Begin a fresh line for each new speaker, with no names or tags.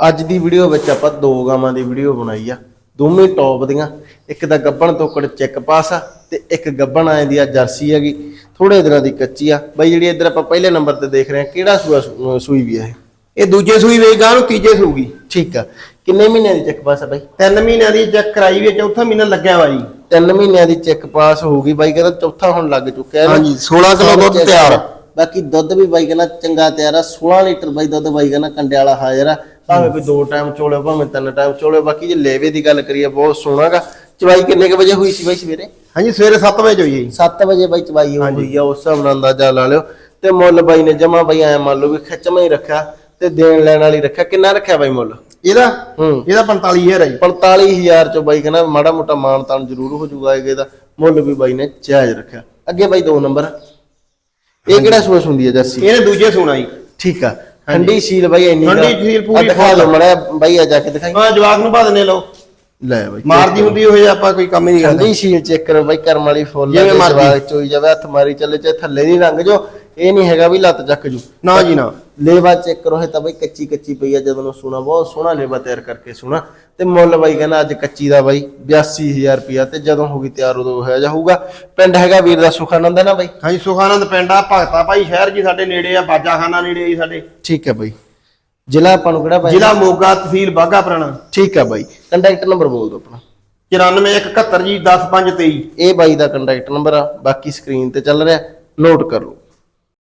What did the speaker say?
ਅੱਜ ਦੀ ਵੀਡੀਓ ਵਿੱਚ ਆਪਾਂ ਦੋ ਗਾਵਾਂ ਦੀ ਵੀਡੀਓ ਬਣਾਈ ਆ। ਦੋਵੇਂ ਟੌਪ ਦੀਆਂ ਇੱਕ ਦਾ ਗੱਬਣ ਤੋਕੜ ਚੈੱਕ ਪਾਸ ਆ ਤੇ ਇੱਕ ਗੱਬਣ ਆਏ ਦੀ ਆ ਜਰਸੀ ਹੈਗੀ। ਥੋੜੇ ਦਿਨਾਂ ਦੀ ਕੱਚੀ ਆ। ਬਾਈ ਜਿਹੜੀ ਇੱਧਰ ਆਪਾਂ ਪਹਿਲੇ ਨੰਬਰ ਤੇ ਦੇਖ ਰਹੇ ਆ ਕਿਹੜਾ ਸੂਆ ਸੂਈ ਵੀ ਆ ਇਹ?
ਇਹ ਦੂਜੇ ਸੂਈ ਵੇਚ ਗਾਂ ਨੂੰ ਤੀਜੇ ਸੂਗੀ।
ਠੀਕ ਆ। ਕਿੰਨੇ ਮਹੀਨਿਆਂ ਦੀ ਚੈੱਕ ਪਾਸ ਆ ਬਾਈ?
ਤਿੰਨ ਮਹੀਨਿਆਂ ਦੀ ਚੈੱਕ ਕਰਾਈ ਵੀ ਚੌਥਾ ਮਹੀਨਾ ਲੱਗਿਆ ਵਾ ਜੀ
ਤਿੰਨ ਮਹੀਨਿਆਂ ਦੀ ਚੈੱਕ ਪਾਸ ਹੋਊਗੀ ਬਾਈ ਕਹਿੰਦਾ ਚੌਥਾ ਹੁਣ ਲੱਗ ਚੁੱਕਿਆ ਹੈ।
ਹਾਂਜੀ, 16 ਕਿਲੋ ਦੁੱਧ ਤਿਆਰ।
ਬਾਕੀ ਦੁੱਧ ਵੀ ਬਾਈ ਕਹਿੰਦਾ ਚੰਗਾ ਤਿਆਰ ਆ। 16 ਲੀਟਰ ਬਾਈ ਦੁੱਧ ਬਾਈ ਕਹਿੰਦਾ ਕੰਡੇ ਵਾਲਾ ਹਾਜ਼ਰ ਆ। ਭਾਵੇਂ ਕੋਈ ਦੋ ਟਾਈਮ ਚੋਲੇ ਭਾਵੇਂ ਤਿੰਨ ਟਾਈਮ ਚੋਲੇ ਬਾਕੀ ਜੇ ਲੇਵੇ ਦੀ ਗੱਲ ਕਰੀਏ ਬਹੁਤ ਸੋਹਣਾਗਾ ਚਵਾਈ ਕਿੰਨੇ ਕ ਵਜੇ ਹੋਈ ਸੀ ਬਾਈ ਸਵੇਰੇ?
ਹਾਂਜੀ ਸਵੇਰੇ 7 ਵਜੇ ਹੋਈ ਜੀ।
7 ਵਜੇ ਬਾਈ ਚਵਾਈ ਹੋਈ ਆ ਉਸ ਹਿਸਾਬ ਨਾਲ ਅੰਦਾਜ਼ਾ ਲਾ ਲਿਓ। ਤੇ ਮੁੱਲ ਬਾਈ ਨੇ ਜਮਾ ਬਾਈ ਐ ਮੰਨ ਲਓ ਵੀ ਖਿੱਚਵਾਂ ਹੀ ਰੱਖਿਆ ਤੇ ਦੇਣ ਲੈਣ ਵਾਲੀ ਰੱਖਿਆ। ਕਿੰਨਾ ਰੱਖਿਆ ਬਾਈ ਮੁੱਲ?
ਇਹਦਾ?
ਹੂੰ।
ਇਹਦਾ 45000 ਹੈ ਜੀ।
45000 ਚੋਂ ਬਾਈ ਕਹਿੰਦਾ ਮਾੜਾ ਮੋਟਾ ਮਾਨ ਤਾਨ ਜ਼ਰੂਰ ਹੋ ਜਾਊਗਾ ਇਹਦੇ ਦਾ। ਮੁੱਲ ਵੀ ਬਾਈ ਨੇ ਜਾਇਜ਼ ਰੱਖਿਆ। ਅੱਗੇ ਬਾਈ ਦੋ ਨੰਬਰ ਇਹ ਕਿਹੜਾ ਸੂਸ ਹੁੰਦੀ ਹੈ ਜਰਸੀ?
ਇਹਨੇ ਦੂਜੇ ਸੂਣਾ ਜੀ।
ਠੀਕ ਆ। ਠੰਡੀ ਸੀਲ ਬਾਈ ਇੰਨੀ
ਠੰਡੀ ਸੀਲ ਪੂਰੀ
ਦਿਖਾ ਲਓ
ਫੁੱਲ।
ਮੜਾ ਬਾਈ ਆ ਜਾ ਕੇ ਦਿਖਾਈ।
ਹਾਂ ਜਵਾਕ ਨੂੰ ਬਾਦਨੇ ਲਓ।
ਲੈ ਬਾਈ
ਮਾਰਦੀ ਹੁੰਦੀ ਉਹ ਜਿਹਾ ਆਪਾਂ ਕੋਈ ਕੰਮ ਹੀ ਨਹੀਂ ਕਰਦੇ
ਠੰਡੀ ਸੀਲ ਚੈੱਕ ਕਰੋ ਬਾਈ ਕਰਮ ਵਾਲੀ ਫੁੱਲ
ਜਿਵੇਂ ਮਰਜ਼ੀ।
ਚੋਈ ਜਾਵੇ ਹੱਥ ਮਾਰੀ ਚੱਲੇ ਚਾਹੇ ਥੱਲੇ ਦੀ ਰੰਗ ਜੋ ਇਹ ਨਹੀਂ ਹੈਗਾ ਵੀ ਲੱਤ ਚੱਕ ਜੂ।
ਨਾ ਜੀ ਨਾ।
ਲੇਵਾ ਚੈੱਕ ਕਰੋ ਇਹ ਤਾਂ ਬਾਈ ਕੱਚੀ ਕੱਚੀ ਪਈ ਆ ਜਦੋਂ ਨੂੰ ਸੁਣਾ ਬਹੁਤ ਸੋਹਣਾ ਲੇਵਾ ਤਿਆਰ ਕਰਕੇ ਸੁਣਾ ਤੇ ਮੁੱਲ ਬਾਈ ਕਹਿੰਦਾ ਅੱਜ ਕੱਚੀ ਦਾ ਬਾਈ 82000 ਰੁਪਿਆ ਤੇ ਜਦੋਂ ਹੋਗੀ ਤਿਆਰ ਉਦੋਂ ਹੋਇਆ ਜਾਊਗਾ ਪਿੰਡ ਹੈਗਾ ਵੀਰ ਦਾ ਸੁਖਾਨੰਦ ਹੈ ਨਾ ਬਾਈ?
ਹਾਂਜੀ ਸੁਖਾਨੰਦ ਪਿੰਡ ਆ ਭਗਤਾ ਭਾਈ ਸ਼ਹਿਰ ਜੀ ਸਾਡੇ ਨੇੜੇ ਆ ਬਾਜਾਖਾਨਾ ਨੇੜੇ ਆ ਜੀ ਸਾਡੇ।
ਠੀਕ ਹੈ ਬਾਈ। ਜ਼ਿਲ੍ਹਾ ਆਪਾਂ ਨੂੰ ਕਿਹੜਾ ਬਾਈ?
ਜ਼ਿਲ੍ਹਾ ਮੋਗਾ ਤਹਿਸੀਲ ਬਾਗਾ ਪੁਰਾਣਾ।
ਠੀਕ ਹੈ ਬਾਈ। ਕੰਟੈਕਟ ਨੰਬਰ ਬੋਲ ਦਿਓ ਆਪਣਾ।
94171 ਜੀ 10523
ਇਹ ਬਾਈ ਦਾ ਕੰਟੈਕਟ ਨੰਬਰ ਆ ਬਾਕੀ ਸਕਰੀਨ ਤੇ ਚੱਲ ਰਿਹਾ। ਨੋਟ ਕਰ ਲਓ।